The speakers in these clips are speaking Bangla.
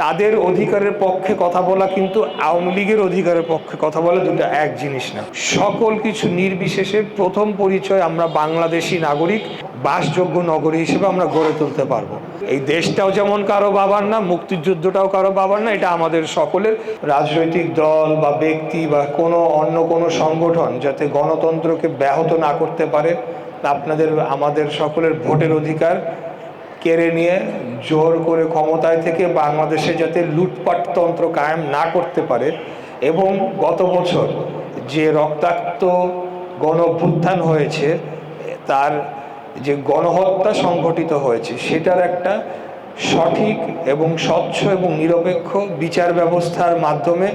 তাদের অধিকারের পক্ষে কথা বলা কিন্তু আওয়ামী লীগের অধিকারের পক্ষে কথা বলা দুটো এক জিনিস না। সকল কিছু নির্বিশেষে প্রথম পরিচয় আমরা বাংলাদেশি নাগরিক, বাসযোগ্য নগরী হিসেবে আমরা গড়ে তুলতে পারব। এই দেশটাও যেমন কারও বাবার না, মুক্তিযুদ্ধটাও কারও বাবার না, এটা আমাদের সকলের রাজনৈতিক দল বা ব্যক্তি বা কোনো অন্য কোনো সংগঠন যাতে গণতন্ত্রকে ব্যাহত না করতে পারে আপনাদের, আমাদের সকলের ভোটের অধিকার কেড়ে নিয়ে জোর করে ক্ষমতায় থেকে বাংলাদেশে যাতে লুটপাটতন্ত্র কায়েম না করতে পারে এবং গত বছর যে রক্তাক্ত গণভ্যুত্থান হয়েছে, তার যে গণহত্যা সংঘটিত হয়েছে, সেটার একটা সঠিক এবং স্বচ্ছ এবং নিরপেক্ষ বিচার ব্যবস্থার মাধ্যমে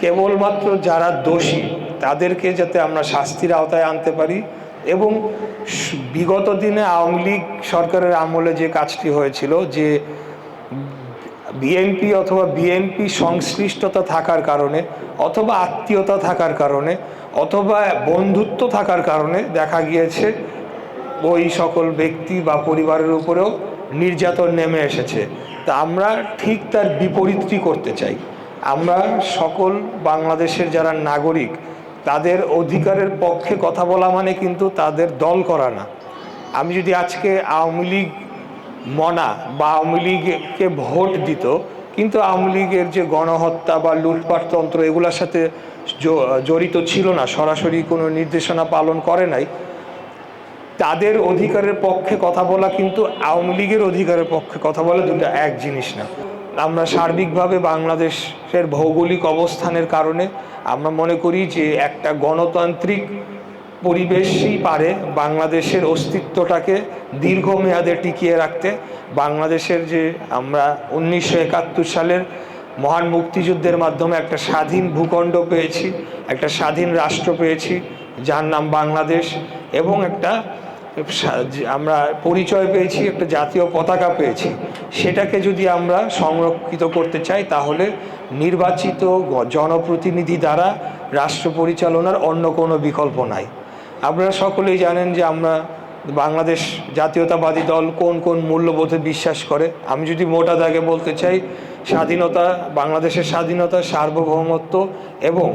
কেবলমাত্র যারা দোষী, তাদেরকে যাতে আমরা শাস্তির আওতায় আনতে পারি। এবং বিগত দিনে আওয়ামী লীগ সরকারের আমলে যে কাজটি হয়েছিল, যে বিএনপি অথবা বিএনপি সংশ্লিষ্টতা থাকার কারণে অথবা আত্মীয়তা থাকার কারণে অথবা বন্ধুত্ব থাকার কারণে দেখা গিয়েছে ওই সকল ব্যক্তি বা পরিবারের উপরেও নির্যাতন নেমে এসেছে। তা আমরা ঠিক তার বিপরীতটি করতে চাই। আমরা সকল বাংলাদেশের যারা নাগরিক তাদের অধিকারের পক্ষে কথা বলা মানে কিন্তু তাদের দল করা না। আমি যদি আজকে আওয়ামী লীগ মনা বা আওয়ামী লীগকে ভোট দিত, কিন্তু আওয়ামী লীগের যে গণহত্যা বা লুটপাটতন্ত্র এগুলোর সাথে জড়িত ছিল না, সরাসরি কোনো নির্দেশনা পালন করে নাই, তাদের অধিকারের পক্ষে কথা বলা কিন্তু আওয়ামী লীগের অধিকারের পক্ষে কথা বলা দুটো এক জিনিস না। আমরা সার্বিকভাবে বাংলাদেশের ভৌগোলিক অবস্থানের কারণে আমরা মনে করি যে একটা গণতান্ত্রিক পরিবেশই পারে বাংলাদেশের অস্তিত্বটাকে দীর্ঘমেয়াদে টিকিয়ে রাখতে। বাংলাদেশের যে আমরা উনিশশো একাত্তর সালের মহান মুক্তিযুদ্ধের মাধ্যমে একটা স্বাধীন ভূখণ্ড পেয়েছি, একটা স্বাধীন রাষ্ট্র পেয়েছি, যার নাম বাংলাদেশ এবং একটা আমরা পরিচয় পেয়েছি, একটা জাতীয় পতাকা পেয়েছি। সেটাকে যদি আমরা সংরক্ষিত করতে চাই, তাহলে নির্বাচিত জনপ্রতিনিধি দ্বারা রাষ্ট্র পরিচালনার অন্য কোনো বিকল্প নাই। আপনারা সকলেই জানেন যে আমরা বাংলাদেশ জাতীয়তাবাদী দল কোন কোন মূল্যবোধে বিশ্বাস করে। আমি যদি মোটা দাগে বলতে চাই, স্বাধীনতা, বাংলাদেশের স্বাধীনতা, সার্বভৌমত্ব এবং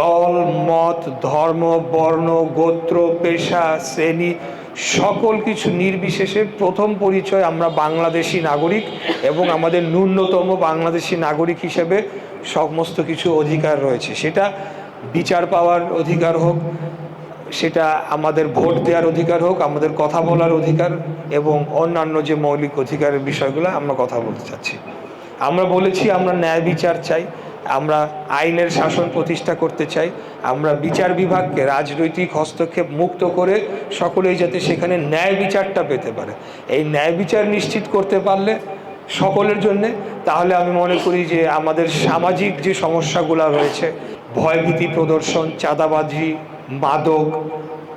দল, মত, ধর্ম, বর্ণ, গোত্র, পেশা, শ্রেণি সকল কিছু নির্বিশেষে প্রথম পরিচয় আমরা বাংলাদেশি নাগরিক এবং আমাদের ন্যূনতম বাংলাদেশি নাগরিক হিসেবে সমস্ত কিছু অধিকার রয়েছে। সেটা বিচার পাওয়ার অধিকার হোক, সেটা আমাদের ভোট দেওয়ার অধিকার হোক, আমাদের কথা বলার অধিকার এবং অন্যান্য যে মৌলিক অধিকারের বিষয়গুলো আমরা কথা বলতে চাচ্ছি। আমরা বলেছি আমরা ন্যায় বিচার চাই। আমরা আইনের শাসন প্রতিষ্ঠা করতে চাই, আমরা বিচার বিভাগকে রাজনৈতিক হস্তক্ষেপ মুক্ত করে সকলেই যাতে সেখানে ন্যায় বিচারটা পেতে পারে। এই ন্যায় বিচার নিশ্চিত করতে পারলে সকলের জন্যে, তাহলে আমি মনে করি যে আমাদের সামাজিক যে সমস্যাগুলো রয়েছে, ভয়ভীতি প্রদর্শন, চাঁদাবাজি, মাদক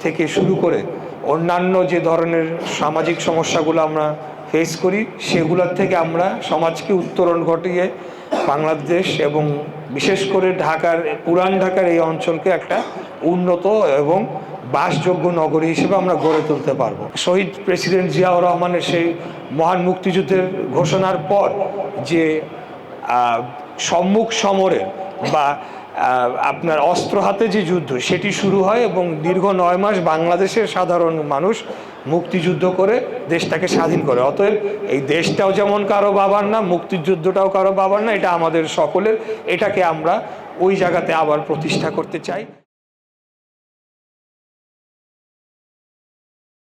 থেকে শুরু করে অন্যান্য যে ধরনের সামাজিক সমস্যাগুলো আমরা ফেস করি, সেগুলোর থেকে আমরা সমাজকে উত্তরণ ঘটিয়ে বাংলাদেশ এবং বিশেষ করে ঢাকার, পুরান ঢাকার এই অঞ্চলকে একটা উন্নত এবং বাসযোগ্য নগরী হিসেবে আমরা গড়ে তুলতে পারব। শহীদ প্রেসিডেন্ট জিয়াউর রহমানের সেই মহান মুক্তিযুদ্ধের ঘোষণার পর যে সম্মুখ সমরের বা আপনার অস্ত্র হাতে যে যুদ্ধ, সেটি শুরু হয় এবং দীর্ঘ নয় মাস বাংলাদেশের সাধারণ মানুষ মুক্তিযুদ্ধ করে দেশটাকে স্বাধীন করে। অতএব এই দেশটাও যেমন কারও বাবার না, মুক্তিযুদ্ধটাও কারও বাবার না, এটা আমাদের সকলের, এটাকে আমরা ওই জায়গাতে আবার প্রতিষ্ঠা করতে চাই।